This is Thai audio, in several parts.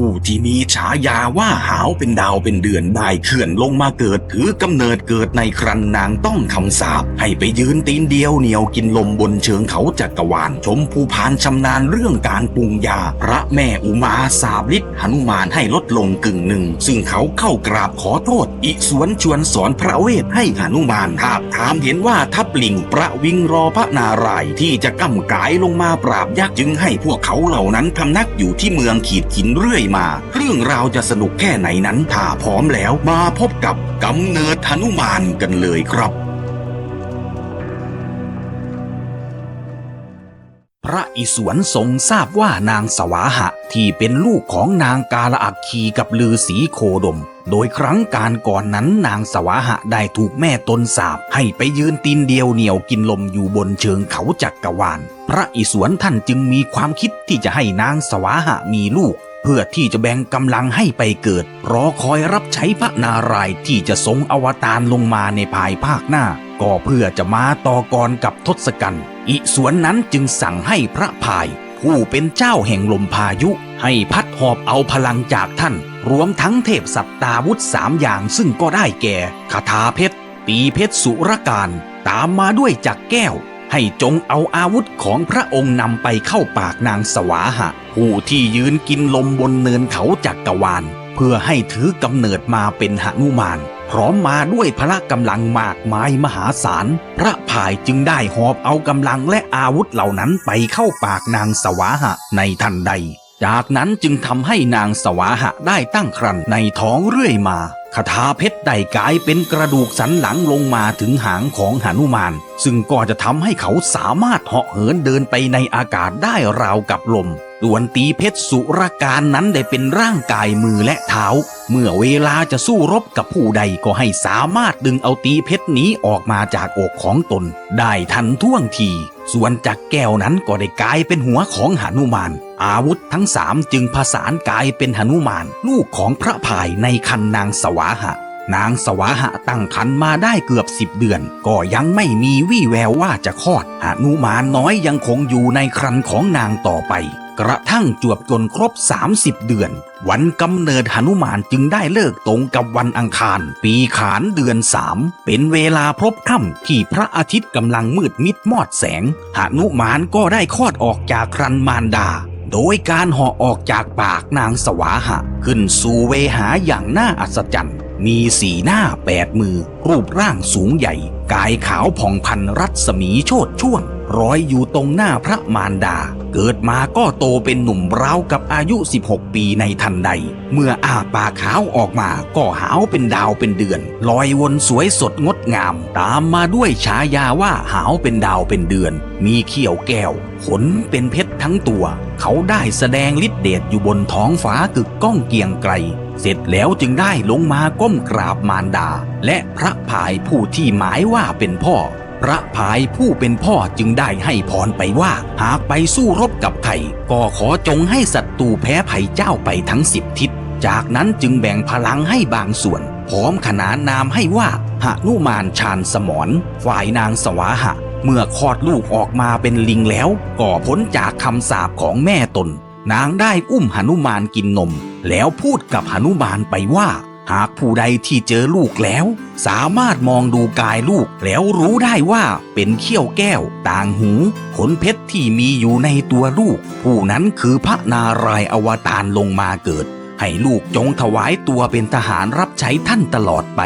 ผู้ที่มีฉายาว่าหาวเป็นดาวเป็นเดือนได้เขื่อนลงมาเกิดถือกำเนิดเกิดในครันนางต้องคำสาปให้ไปยืนตีนเดียวเหนียวกินลมบนเชิงเขาจักรวาลชมภูพานชำนาญเรื่องการปรุงยา พระแม่อุมาสาบฤทธิ์หนุมานให้ลดลงกึ่งหนึ่ง ซึ่งเขาเข้ากราบขอโทษ อิสวนชวนสอนพระเวทให้หนุมานทาบถามเห็นว่าทับลิงประวิงรอพระนารายที่จะก้ำกายลงมาปราบยักษ์จึงให้พวกเขาเหล่านั้นพำนักอยู่ที่เมืองขีดขินเรื่อยมา เรื่องราวจะสนุกแค่ไหนนั้นถ้าพร้อมแล้วมาพบกับกำเนิดหนุมานกันเลยครับ พระอิศวรทรงทราบว่านางสวาหะที่เป็นลูกของนางกาลอักคีกับลือสีโคดม โดยครั้งการก่อนนั้นนางสวาหะได้ถูกแม่ตนสาบ ให้ไปยืนตีนเดียวเหนียวกินลมอยู่บนเชิงเขาจักกรวาล พระอิศวรท่านจึงมีความคิดที่จะให้นางสวาหะมีลูก เพื่อที่จะแบ่งกำลังให้ไปเกิด รอคอยรับใช้พระนารายณ์ที่จะทรงอวตารลงมาในภายภาคหน้า ก็เพื่อจะมาต่อกรกับทศกัณฐ์อิสวนนั้นจึงสั่งให้พระพาย ผู้เป็นเจ้าแห่งลมพายุ ให้พัดหอบเอาพลังจากท่าน รวมทั้งเทพสัตตาวุธสามอย่างซึ่งก็ได้แก่คาถาเพชร ปีเพชรสุรการ ตามมาด้วยจักรแก้ว ให้จงเอาอาวุธของพระองค์นำไปเข้าปากนางสวาหะ ผู้ที่ยืนกินลมบนเนินเขาจักกรวาล เพื่อให้ถือกำเนิดมาเป็นหนุมาน พร้อมมาด้วยพละกำลังมากมายมหาศาล พระพายจึงได้หอบเอากำลังและอาวุธเหล่านั้นไปเข้าปากนางสวาหะในทันใด จากนั้นจึงทำให้นางสวาหะได้ตั้งครรภ์ในท้องเรื่อยมา คาถาเพชรได้กลายเป็นกระดูกสันหลังลงมาถึงหางของหนุมาน ซึ่งก็จะทำให้เขาสามารถเหาะเหินเดินไปในอากาศได้ราวกับลมส่วนตีเพชรสุรการนั้นได้เป็นร่างกายมือและเท้า เมื่อเวลาจะสู้รบกับผู้ใดก็ให้สามารถดึงเอาตีเพชรนี้ออกมาจากอกของตน ได้ทันท่วงที ส่วนจักแก้วนั้นก็ได้กลายเป็นหัวของหนุมาน อาวุธทั้งสามจึงผสานกายเป็นหนุมาน ลูกของพระพายในคันนางสวาหะ นางสวาหะตั้งครรภ์มาได้เกือบสิบเดือน ก็ยังไม่มีวี่แววว่าจะคลอดหนุมานน้อยยังคงอยู่ในครันของนางต่อไป กระทั่งจวบจนครบ 30 เดือน วันกำเนิดหนุมานจึงได้เลิกตรงกับวันอังคาร ปีขานเดือนสามเป็นเวลาพบค่ำที่พระอาทิตย์กำลังมืดมิดมอดแสงหนุมานก็ได้คลอดออกจากครันมารดา โดยการห่อออกจากปากนางสวาหะ ขึ้นสู่เวหาอย่างน่าอัศจรรย์ มีสีหน้าแปดมือ รูปร่างสูงใหญ่ กายขาวผ่องพันรัศมีโชดช่วงร้อยอยู่ตรงหน้าพระมารดา เกิดมาก็โตเป็นหนุ่มเร้ากับอายุ 16 ปีในทันใด เมื่ออ้าปากขาวออกมาก็หาวเป็นดาวเป็นเดือน ลอยวนสวยสดงดงาม ตามมาด้วยฉายาว่าหาวเป็นดาวเป็นเดือน มีเขี้ยวแก้ว ขนเป็นเพชรทั้งตัว เขาได้แสดงฤทธิเดชอยู่บนท้องฟ้ากึกก้องเกียงไกลเสร็จแล้วจึงได้ลงมาก้มกราบมารดา และพระพายผู้ที่หมายว่าเป็นพ่อ พระพายผู้เป็นพ่อจึงได้ให้พรไปว่า หากไปสู้รบกับไทยก็ขอจงให้ศัตรูแพ้ภัยเจ้าไปทั้งสิบทิศ จากนั้นจึงแบ่งพลังให้บางส่วน พร้อมขนานนามให้ว่าหนุมานชาญสมรฝ่ายนางสวาหะ เมื่อคลอดลูกออกมาเป็นลิงแล้วก็พ้นจากคำสาปของแม่ตน นางได้อุ้มหนุมานกินนม แล้วพูดกับหนุมานไปว่า หากผู้ใดที่เจอลูกแล้ว สามารถมองดูกายลูกแล้วรู้ได้ว่าเป็นเขี้ยวแก้ว ต่างหูขนเพชรที่มีอยู่ในตัวลูก ผู้นั้นคือพระนารายณ์อวตารลงมาเกิด ให้ลูกจงถวายตัวเป็นทหารรับใช้ท่านตลอดไป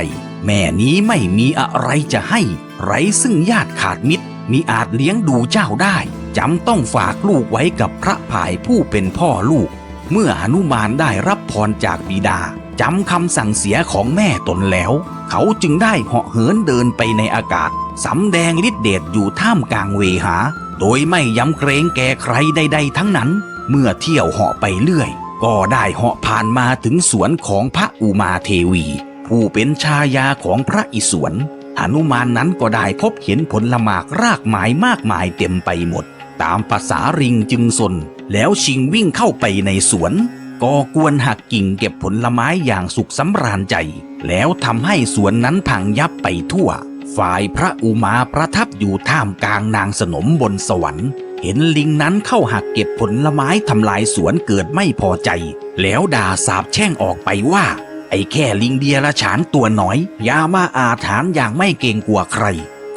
แม่นี้ไม่มีอะไรจะให้ ไรซึ่งญาติขาดมิตรมีอาจเลี้ยงดูเจ้าได้จำต้องฝากลูกไว้กับพระภายผู้เป็นพ่อลูก เมื่อหนุมานได้รับพรจากบิดา จำคำสั่งเสียของแม่ตนแล้ว เขาจึงได้เหาะเหินเดินไปในอากาศสำแดงฤทธิเดชอยู่ท่ามกลางเวหา โดยไม่ย้ำเกรงแก่ใครใดๆทั้งนั้น เมื่อเที่ยวเหาะไปเรื่อย ก็ได้เหาะผ่านมาถึงสวนของพระอุมาเทวี ผู้เป็นชายาของพระอิศวรหนุมานนั้นก็ได้พบเห็นผลหมากรากไม้มากมายเต็มไปหมด ตามภาษาริงจึงสนแล้วชิงวิ่งเข้าไปในสวน ก็กวนหักกิ่งเก็บผลไม้อย่างสุขสำราญใจ แล้วทำให้สวนนั้นพังยับไปทั่ว ฝ่ายพระอุมาประทับอยู่ท่ามกลางนางสนมบนสวรรค์ เห็นลิงนั้นเข้าหักเก็บผลไม้ทำลายสวนเกิดไม่พอใจ แล้วด่าสาบแช่งออกไปว่า ไอ้แค่ลิงเดียละฉานตัวน้อย ยามาอาถรรพ์อย่างไม่เกรงกลัวใคร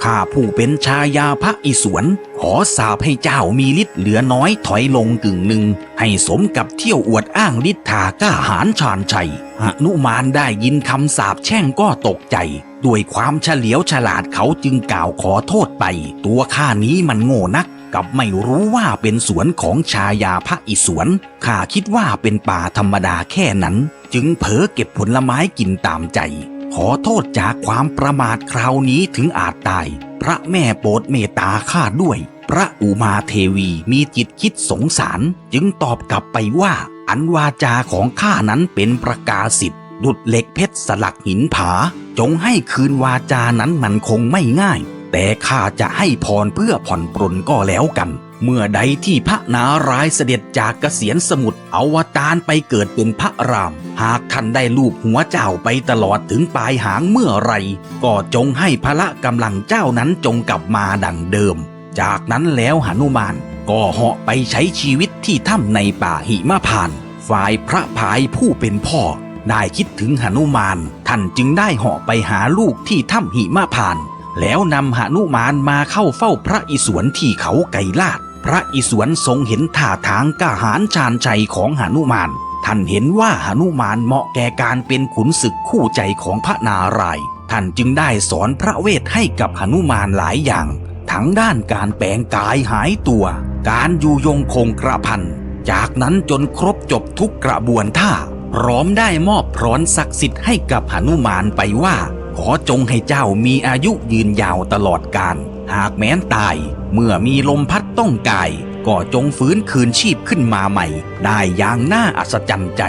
ข้าผู้เป็นชายาพระอิศวรขอสาบให้เจ้ามีฤทธิ์เหลือน้อยถอยลงกึ่งหนึ่ง ให้สมกับเที่ยวอวดอ้างฤทธากล้าหาญชาญชัยหนุมานได้ยินคำสาบแช่งก็ตกใจ ด้วยความเฉลียวฉลาดเขาจึงกล่าวขอโทษไป ตัวข้านี้มันโง่นักกับไม่รู้ว่าเป็นสวนของชายาพระอิศวรข้าคิดว่าเป็นป่าธรรมดาแค่นั้น จึงเผลอเก็บผลไม้กินตามใจ ขอโทษจากความประมาทคราวนี้ถึงอาจตาย พระแม่โปรดเมตตาข้าด้วย พระอุมาเทวีมีจิตคิดสงสาร จึงตอบกลับไปว่า อันวาจาของข้านั้นเป็นประกาศิทธิ์ดุดเหล็กเพชรสลักหินผา จงให้คืนวาจานั้นมันคงไม่ง่าย แต่ข้าจะให้พรเพื่อผ่อนปรนก็แล้วกัน เมื่อใดที่พระนารายณ์เสด็จจากเกษียณสมุทรอวตารไปเกิดเป็นพระราม หากท่านได้ลูบหัวเจ้าไปตลอดถึงปลายหางเมื่อไรก็จงให้พละกำลังเจ้านั้นจงกลับมาดังเดิม จากนั้นแล้วหนุมานก็เหาะไปใช้ชีวิตที่ถ้ำในป่าหิมะพาน ฝ่ายพระพายผู้เป็นพ่อ ได้คิดถึงหนุมาน ท่านจึงได้เหาะไปหาลูกที่ถ้ำหิมะพาน แล้วนำหนุมานมาเข้าเฝ้าพระอิศวรที่เขาไกลาด พระอิศวรทรงเห็นท่าทางก้าหาญชาญชัยของหนุมาน ท่านเห็นว่าหนุมานเหมาะแก่การเป็นขุนศึกคู่ใจของพระนารายณ์ท่านจึงได้สอนพระเวทให้กับหนุมานหลายอย่าง ทั้งด้านการแปลงกายหายตัว การอยู่ยงคงกระพัน จากนั้นจนครบจบทุกกระบวนท่าพร้อมได้มอบพรศักดิ์สิทธิ์ให้กับหนุมานไปว่า ขอจงให้เจ้ามีอายุยืนยาวตลอดกาลหากแม้นตาย เมื่อมีลมพัด ต้องกาย ก็จงฟื้นคืนชีพขึ้นมาใหม่ ได้อย่างน่าอัศจรรย์ใจ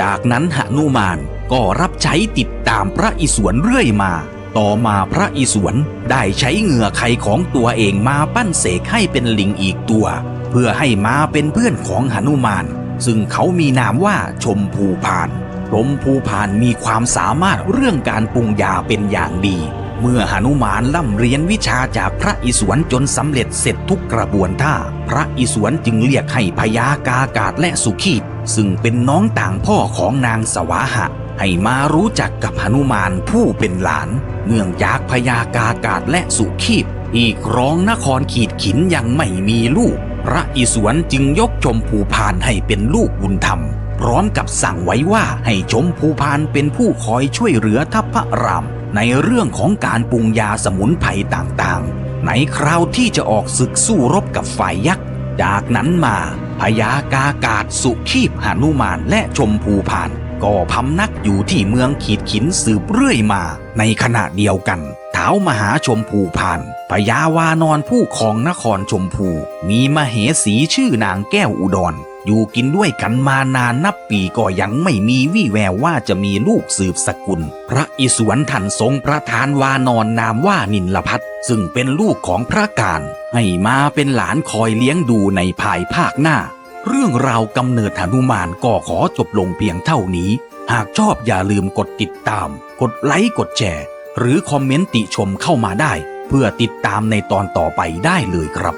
จากนั้นหนุมานก็รับใช้ติดตามพระอิศวรเรื่อยมา ต่อมาพระอิศวรได้ใช้เหงื่อไขของตัวเองมาปั้นเสกให้เป็นลิงอีกตัว เพื่อให้มาเป็นเพื่อนของหนุมาน ซึ่งเขามีนามว่าชมพูพานลมภูพานมีความสามารถเรื่องการปรุงยาเป็นอย่างดี เมื่อหนุมานล่ำเรียนวิชาจากพระอิศวรจนสำเร็จเสร็จทุกกระบวนท่า พระอิศวรจึงเรียกให้พยากากาศและสุขีพซึ่งเป็นน้องต่างพ่อของนางสวาหะ ให้มารู้จักกับหนุมานผู้เป็นหลาน เนื่องจากพยากากาศและสุขีพอีกร้องนครขีดขินยังไม่มีลูก พระอิศวรจึงยกชมพูพานให้เป็นลูกบุญธรรม พร้อมกับสั่งไว้ว่าให้ชมพูพานเป็นผู้คอยช่วยเหลือทัพพระราม ในเรื่องของการปรุงยาสมุนไพรต่างๆ ในคราวที่จะออกศึกสู้รบกับฝ่ายยักษ์ จากนั้นมาพญากากาศสุขีพหนุมานและชมพูพาน ก็พำนักอยู่ที่เมืองขีดขินสืบเรื่อยมา ในขณะเดียวกันเท้ามหาชมพูพานพญาวานอนผู้ครองนครชมพู มีมเหสีชื่อนางแก้วอุดร อยู่กินด้วยกันมานานนับปีก็ยังไม่มีวี่แววว่าจะมีลูกสืบสกุล พระอิศวรท่านทรงประทานวานอนนามว่านินลพัทซึ่งเป็นลูกของพระการ ให้มาเป็นหลานคอยเลี้ยงดูในภายภาคหน้า เรื่องราวกำเนิดหนุมานก็ขอจบลงเพียงเท่านี้ หากชอบอย่าลืมกดติดตาม กดไลค์กดแชร์ หรือคอมเมนต์ติชมเข้ามาได้ เพื่อติดตามในตอนต่อไปได้เลยครับ